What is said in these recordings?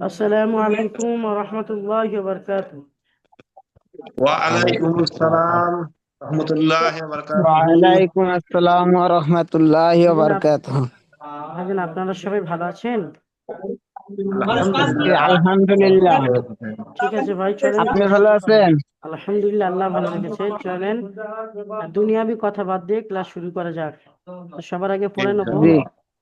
السلام عليكم ورحمة الله وبركاته ওয়ালাইকুম আসসালাম রহমতুল্লাহ বারাকাতুহু ওয়ালাইকুম আসসালাম ওয়া রাহমাতুল্লাহি ওয়া বারাকাতুহু ভাইজান আপনারা সবাই ভালো আছেন জি, আলহামদুলিল্লাহ ঠিক আছে ভাই চলেন আপনি ভালো আছেন আলহামদুলিল্লাহ আল্লাহ ভালো রেখেছে চলেন দুনিয়াবি কথা বাদ দিয়ে ক্লাস শুরু করা যাক তো সবার আগে পড়ে নেব জি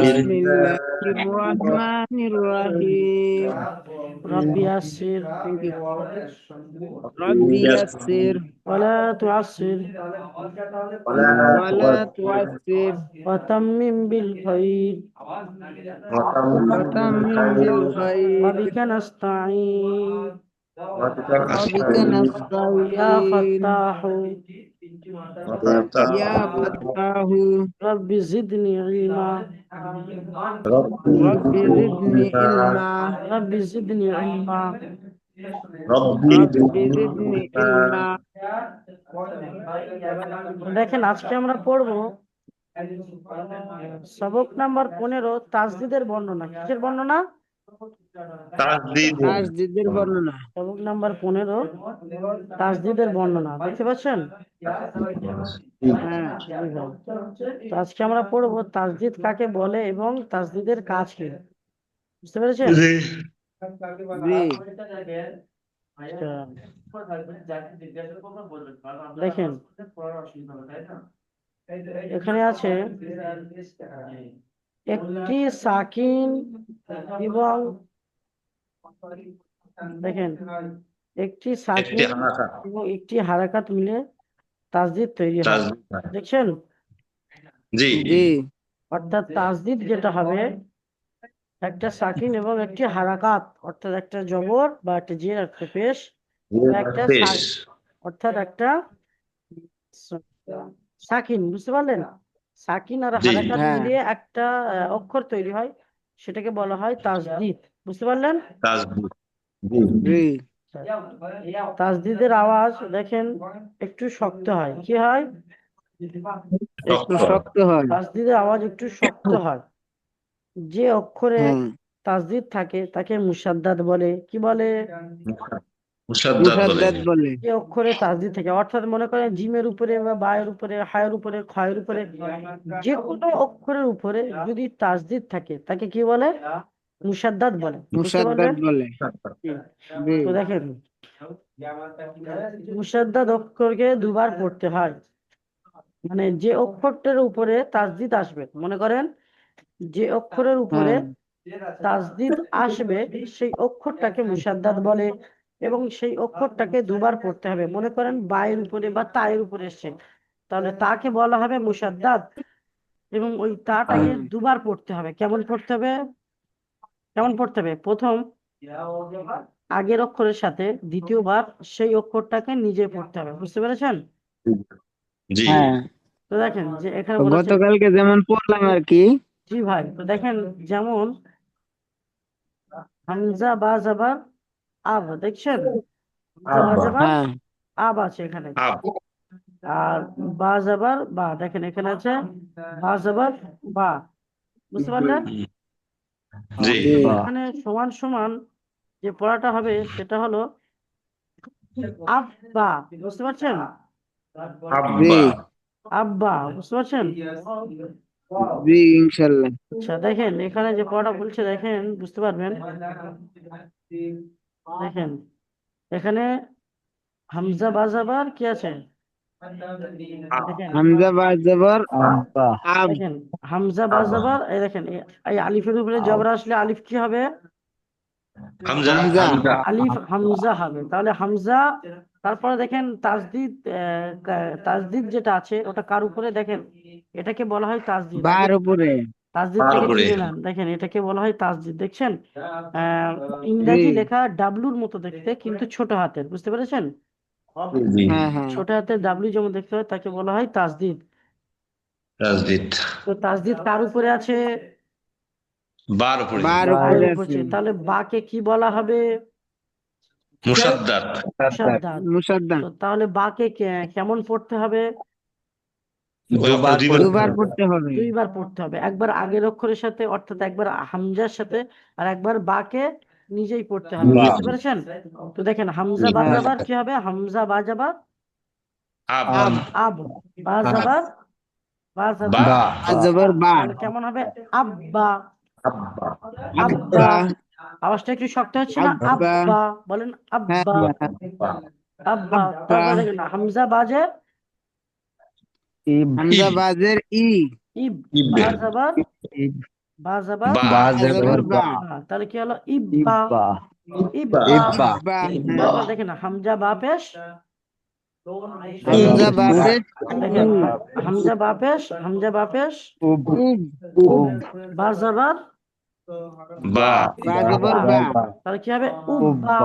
بسم الله الرحمن الرحيم رب يسر. رب يسر. ولا تعسر. ولا تعسر. وتمم بالخير. وتمم بالخير. وبك نستعين. وبك نستعين. يا فتاح. رب زدني علما رب زدني علما رب زدني علما رب زدني علما দেখেন আজকে আমরা পড়ব সবক নাম্বার পনেরো তাজদিদের বর্ণনা কিসের বর্ণনা তাসদিদ তাসদিদের বর্ণনা। সবক নাম্বার পনেরো তাজদিদের বর্ণনা দেখতে পাচ্ছেন? হ্যাঁ তো আজকে আমরা পড়ব তাজদিদ কাকে বলে এবং তাজদিদের কাজ কি। বুঝতে পেরেছেন? আচ্ছা, দেখেন এখানে আছে একটি সাকিন এবং দেখেন একটি সাকিন এবং একটি হারাকাত মিলে তাজদিদ তৈরি হয়। দেখছেন? জি। জি। অর্থাৎ তাজদিদ যেটা হবে একটা সাকিন এবং একটি হারাকাত অর্থাৎ একটা জবর বা একটা জের একটা পেশ একটা অর্থাৎ একটা সাকিন বুঝতে পারলেন? সাকিন আর জি। হারাকাত হ্যাঁ। মিলিয়ে একটা আহ, অক্ষর তৈরি হয়। সেটাকে বলা হয় তাজদিদ। বুঝতে পারলেন? তাসদিদ জি। জি। তাজদিদের আওয়াজ দেখেন একটু শক্ত হয়। কি হয়? একটু শক্ত হয়। তাজদিদের আওয়াজ একটু শক্ত হয়। যে অক্ষরে হ্যাঁ তাজদিদ থাকে তাকে মুসাদ্দাদ বলে। কি বলে? মুসাদ্দাদ বলে। মুসাদ্দাদ বলে। যে অক্ষরে তাজদিদ থাকে অর্থাৎ মনে করেন জিমের উপরে বা বায়ের উপরে হায়ের উপরে ক্ষয়ের উপরে যে কোনো অক্ষরের উপরে যদি তাজদিদ থাকে তাকে কি বলে? মুসাদ্দাদ বলে। বুঝতে মুসাদ্দাদ পারলেন? বলে। তো দেখেন মুসাদ্দাদ অক্ষরকে দুবার পড়তে হয়। মানে যে অক্ষরটার উপরে তাজদিদ আসবে মনে করেন যে অক্ষরের উপরে হ্যাঁ। তাজদিদ আসবে সেই অক্ষরটাকে মুসাদ্দাদ বলে। এবং সেই অক্ষরটাকে দুবার পড়তে হবে। মনে করেন বায়ের উপরে বা তায়ের উপরে এসছে। তাহলে তাকে বলা হবে মুসাদ্দাদ এবং ওই তাটাকে দুবার পড়তে হবে। কেমন পড়তে হবে? কেমন পড়তে হবে? প্রথম আগের অক্ষরের সাথে দ্বিতীয়বার সেই অক্ষরটাকে নিজে পড়তে হবে। বুঝতে পেরেছেন? জি। হ্যাঁ। তো দেখেন যে এখানে বলেছে গতকালকে যেমন পড়লাম আর কি। জি ভাই তো দেখেন যেমন হামজা বা জাবার আব দেখছেন? আব। হ্যাঁ। আব আছে এখানে। আর বা যাবার বা দেখেন এখানে আছে। বা যাবার বা। বুঝতে পারলেন? এখানে সমান সমান যে পড়াটা হবে সেটা হলো আব্বা বুঝতে পারছেন? আব্বা আব্বা বুঝতে পারছেন? জি ইনশাল্লাহ। আচ্ছা দেখেন এখানে যে পড়াটা বলছে দেখেন বুঝতে পারবেন? দেখেন এখানে হামজা বাজাবার কি আছে? হামজা বা জবর আব দেখেন হামজা বাজাবার এই দেখেন এই- আলিফের উপরে জবর আসলে আলিফ কি হবে? হামজা আলিফ হামজা হবে। তাহলে হামজা তারপরে দেখেন তাজদিদ আহ, তাজদিদ যেটা আছে ওটা কার উপরে? দেখেন এটাকে বলা হয় তাজদিদ। বার উপরে। তাজদিদ বার থেকে। চিনে নেন দেখেন এটাকে বলা হয় তাজদিদ দেখছেন? আহ, ইংরাজি লেখা ডাব্লুর মতো দেখতে কিন্তু ছোট হাতের বুঝতে পেরেছেন? হ্যাঁ হ্যাঁ। ছোট হাতের ডাব্লু যেমন দেখতে হয় তাকে বলা হয় তাজদিদ। তাসদিদ তো তাজদিদ কার উপরে আছে? বার উপরে। বার উপরে। তাহলে বাকে কি বলা হবে? মুসাদ্দাত। মুসাদ্দাত। তো তাহলে বাকে কেমন পড়তে হবে? দুবার দুবার পড়তে হবে। দুইবার পড়তে হবে। একবার আগের অক্ষরের সাথে অর্থাৎ একবার হামজার সাথে আর একবার বাকে নিজেই পড়তে হবে। বা। বুঝতে পেরেছেন? তো দেখেন হামজা জি। বাজাবার কি হবে? হামজা বাজাবার আব। আব। আব। বাজাবার বাজাবার বা জবর বা তাহলে কেমন হবে? আব্বা। আব্বা। আব্বা। আওয়াজটা একটু শক্ত হচ্ছে না? আব্বা। আব্বা। বলেন হ্যাঁ। আব্বা। আব্বা আব্বা তারপর দেখেন হামজা বাজে হামজা বাজের ই। ইব। বা জবর বা বা। তাহলে কি হলো? ইব্বা ইব্বা দেখেন হামজা বা পেশ। হামজা হামজা বা পেশ হামজা বা পেশ। বা জবর বা। বা জবর বা। তাহলে কি হবে? উব্বা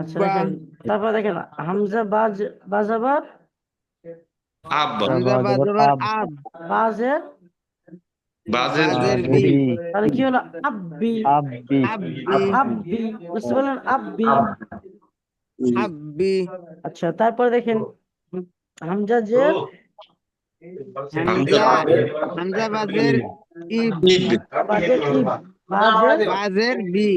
আচ্ছা দেখেন তারপর দেখেন হামজা বাজ বাজাবার বা জবর আব। বাজের? বাজের বাজের বি। তাহলে কি হলো? আব্বি। আব্বি। আব্বি। বুঝতে পারলেন? আব্বি। আব্বি। আচ্ছা তারপরে দেখেন হামজা যে হামজা বাজের ইব। বাজের ইব। বাজের বি।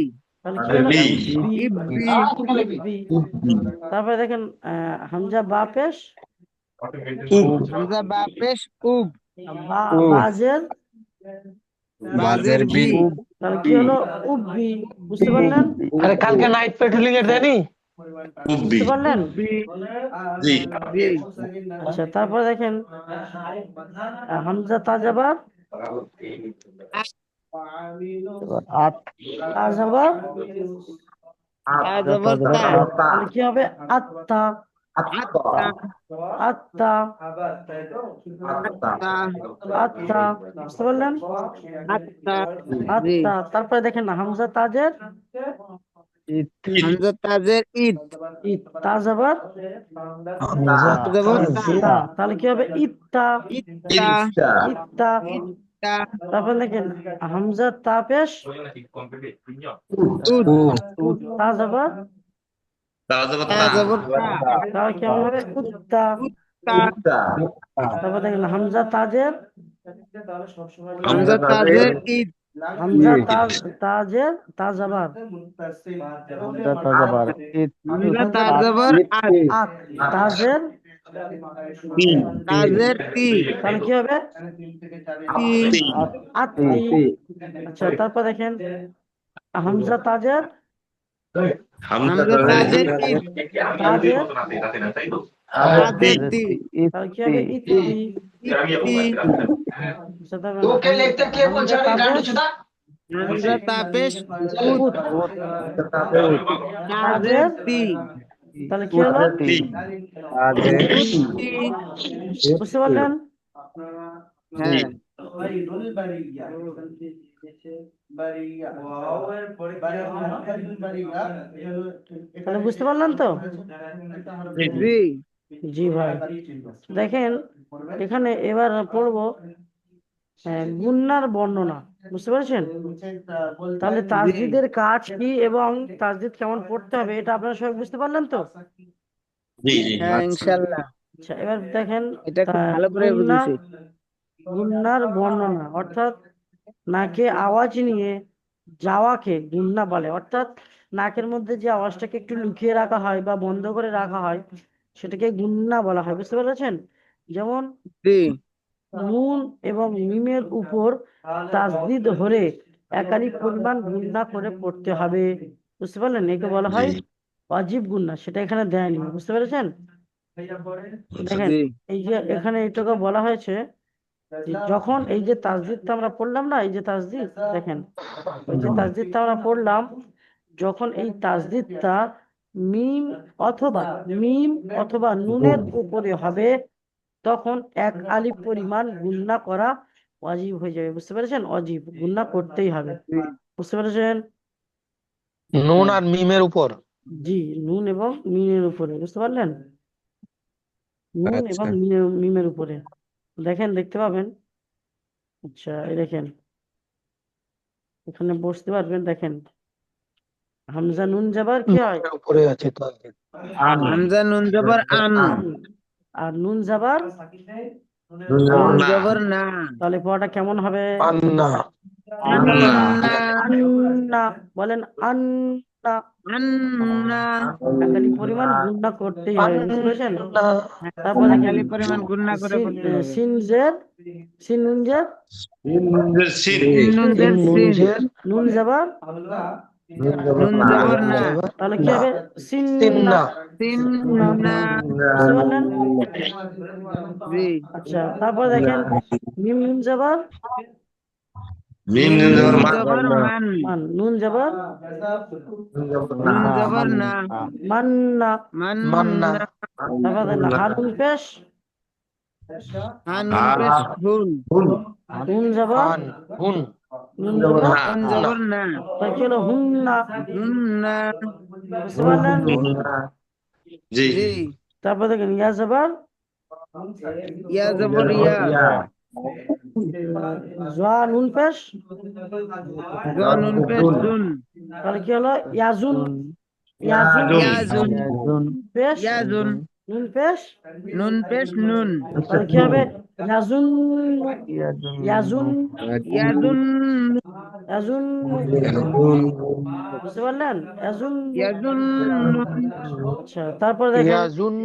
তারপরে দেখেন আহ, হামজা বা পেশ হামজা বাপেশ উব। বাজের বাজের বি তাহলে কি হলো? উব্বি বুঝতে পারলেন? আরে কালকে নাইট পেট্রোলিং এর দেয়নি উব্বি বুঝতে পারলেন? জি। আচ্ছা তারপরে দেখেন। হামজা তাজাবার কি হবে? আত্মা। আত্মা তা আত্মা বুঝতে পারলেন? আত্মা তারপরে দেখেন হামজা তাজের? হামজা ঈদ। তাহলে কি হবে? ইত্তা ইত্তা ইত্তা তারপর দেখেন হামজা তাপেশ? উদ তাজাবার হামজা তাজের। হামজা তাজের। ঈদ। হামজা তাজ তাজের তাজাবার। হামজা তাজবর আদ আত তাজের? তাজের তি তাহলে কি হবে? আচ্ছা তারপর দেখেন। হামজা তাজের হামজা তাজের ঈদ তাজের তাজের তি তাহলে কি হবে ইতি ইতি আচ্ছা, তারপর হামজা তাজের তি বুঝতে পারলেন তো? জি। জি ভাই। দেখেন এখানে এবার পড়ব গুন্নার বর্ণনা। বুঝতে পেরেছেন? তাহলে তাসদিদের কাজ কি এবং তাসদিদ কেমন পড়তে হবে এটা আপনারা সবাই বুঝতে পারলেন তো? জি জি। হ্যাঁ ইনশাআল্লাহ। আচ্ছা এবার দেখেন এটা ভালো করে বুঝেছি। গুন্নার বর্ণনা অর্থাৎ নাকে আওয়াজ নিয়ে যাওয়াকে গুন্না বলে। অর্থাৎ নাকের মধ্যে যে আওয়াজটাকে একটু লুকিয়ে রাখা হয় বা বন্ধ করে রাখা হয় সেটাকে গুন্না বলা হয়। বুঝতে পেরেছেন? যেমন নুন এবং মিমের উপর তাসদিদ ধরে একাধিক পরিমাণ গুন্না করে পড়তে হবে। বুঝতে পারলেন? একে বলা হয়। ওয়াজিব গুন্না সেটা এখানে দেয়নি। বুঝতে পেরেছেন? দেখেন এই যে এখানে এটাকে বলা হয়েছে যখন এই যে তাসদিদটা আমরা পড়লাম না এই যে তাসদিদ দেখেন ওই যে তাসদিদটা আমরা পড়লাম যখন এই তাসদিদটা মিম অথবা মিম অথবা নুনের উপরে হবে তখন এক আলিফ পরিমাণ গুন্না করা ওয়াজিব হয়ে যাবে বুঝতে পেরেছেন? অজীব গুন্না করতেই হবে বুঝতে পেরেছেন? নুন আর মিমের উপর। জি নুন এবং মিমের উপরে বুঝতে পারলেন? নুন এবং আচ্ছা। মিমের উপরে। দেখেন দেখতে পাবেন। আচ্ছা এই দেখেন। এখানে বসতে পারবেন দেখেন। হামজা নুন যাবার কি হয়? উপরে আছে তো আন। হামজা নুন জবর আন। আর নুন যাবার নুন জবর না। তাহলে পড়াটা কেমন হবে? আন্না। আন্না। আন্না। বলেন আন্না পরিমাণ গুণনা করতেই হবে আন্না তারপর পরিমাণ গুণনা করে করতে হবে। সিন জের সিন নুন সিন। নুন জের সিন। নুন যাবার নুন জবর না। তাহলে কি হবে? সিন না সিন না জি। আচ্ছা তারপর দেখেন মিম নুন যাবার মিম নুন জবর জবর মান মান নুন যাবার নুন জবর। না। মান হারুন পেশ? পেশ হুন। নুন হুন নুন না জবর? না। তাই কি হুন না? বুঝতে পারলেন? জি। জি। তারপর দেখেন ইয়া যাবার ইয়া জবর ইয়া। জোয়া নুন পেশ? জ নুন পেশ জুন। তাহলে কি হলো? ইয়াজুন। ইয়াজুন। ইয়াজুন। পেশ? ইয়াজুন। নুন পেশ? নুন পেশ নুন। তাহলে কি হবে? ইয়াজুন। ইয়াজুন। ইয়াজুন। ইয়াজুন। বুঝতে পারলেন? ইয়াজুন। ইয়াজুন। আচ্ছা তারপর দেখেন। ইয়াজুন।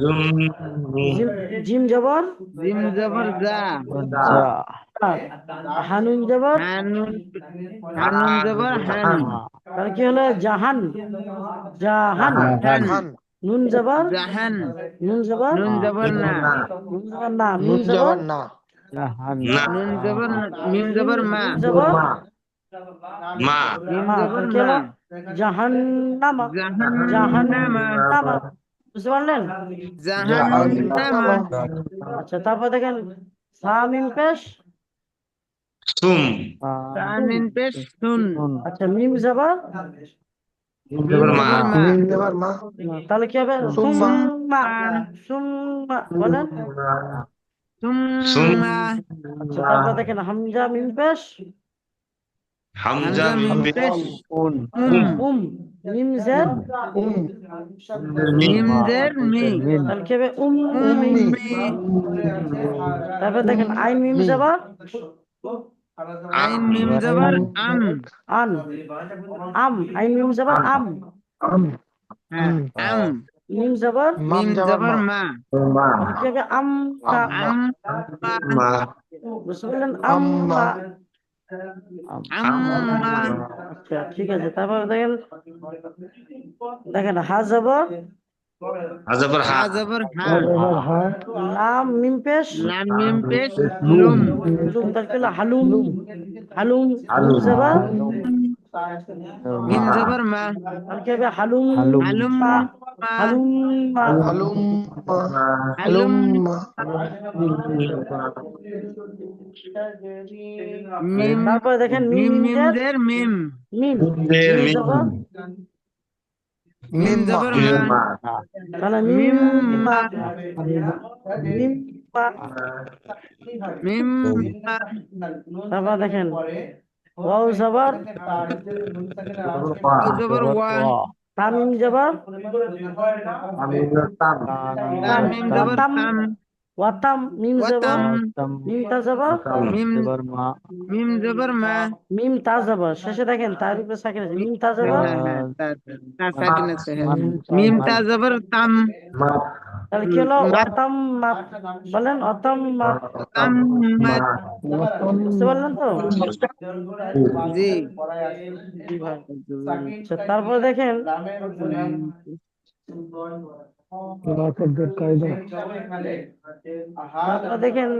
জিম জিম জবর জিম জবর জা হানুন জবর হানুন হানুন জবর হান তাহলে কি হলো জাহান জাহান নুন জবর জাহান নুন জবর নুন জবর না নুন জবর না নুন জবর জবর না না নুন জবর মিম জবর মা জবর মা মিম মা, জবর জাহান্নামা জাহান্নামা জাহান্নামা বুঝতে পারলেন? আচ্ছা তারপর দেখেন সামিম পেশ। সুম। তানিন পেশ সুন। আচ্ছা মিম জবর তাহলে কি হবে? সুম্মা। সুম্মা। বলেন। সুম্মা। আচ্ছা তারপর দেখেন হামজা মিম পেশ। হামজা মিম পেশ। উম উম। মিম জের উম মিম জের মি তাহলে কি হবে উম উম্মি তারপর দেখেন আইন মিম জবর আইন মিম জবর আম আন আম আইন মিম জবর আম হ্যাঁ আম মিম জবর মিম জবর মা মা তাহলে কি হবে আম তা আম মা বুঝতে পারলেন আম তা আম্মা আচ্ছা ঠিক আছে তারপর দেখেন দেখেন হা। জবর হা। হা। হা লাম মিম পেশ মিম পেশ লুম লুম তার হালুম। হালুম। মিম জবর মা হবে হালুম হালুম মা মা হালুম মা হালুম হালুম মিম তারপর দেখেন মিম মিম মিম মিম মিম জের মিম মিম। জবর মিম জবর মা তাহলে মিম মা মিম মা মিম মা তারপর দেখেন ওয়াও জবর। জবর ওয়া তামিম জবর। তাম। মিম জবর তাম। তাম। ওয়াতাম মিম জবর। মিম তা জবর। মিম মিম জবর মা। মিম তা জবর। শেষে দেখেন তার উপরে সাকিন আছে। মিম তা জবর। হ্যাঁ হ্যাঁ তা- সাকিন আছে হ্যাঁ। মিম তা জবর তাম। তাহলে কি হলো? ওয়াতাম মা বলেন অতাম মা। বুঝতে পারলেন তো? জি। তারপর দেখেন। তারপর দেখেন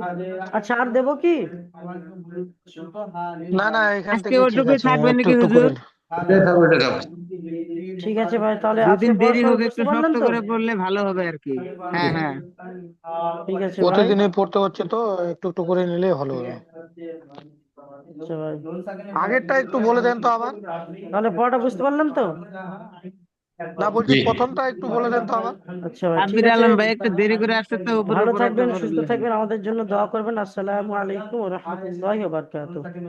আচ্ছা আর দেবো কি? না না এখান আজকে থেকে ঠিক ওটুকুই আছে থাকবে নাকি হুজুর? করে ঠিক আছে ভাই তাহলে দুদিন আজকে দেরি হোক একটু শক্ত করে পড়লে ভালো হবে আর কি। হ্যাঁ হ্যাঁ। ঠিক আছে ভাই। প্রতিদিনই পড়তে হচ্ছে তো? একটু একটু করে নিলেই ভালো হবে। আচ্ছা আগেরটা একটু বলে দেন তো আবার। তাহলে পড়াটা বুঝতে পারলেন তো? না বলছি প্রথমটা একটু বলে দেন তো আবার। আচ্ছা ভাই ঠিক আছে। আলম ভাই একটু দেরি করে আসছে তো উপরে ভালো থাকবেন সুস্থ থাকবেন। আমাদের জন্য দোয়া করবেন। আসসালামু আলাইকুম ওয়া রাহমাতুল্লাহি ওয়া বারাকাতুহু।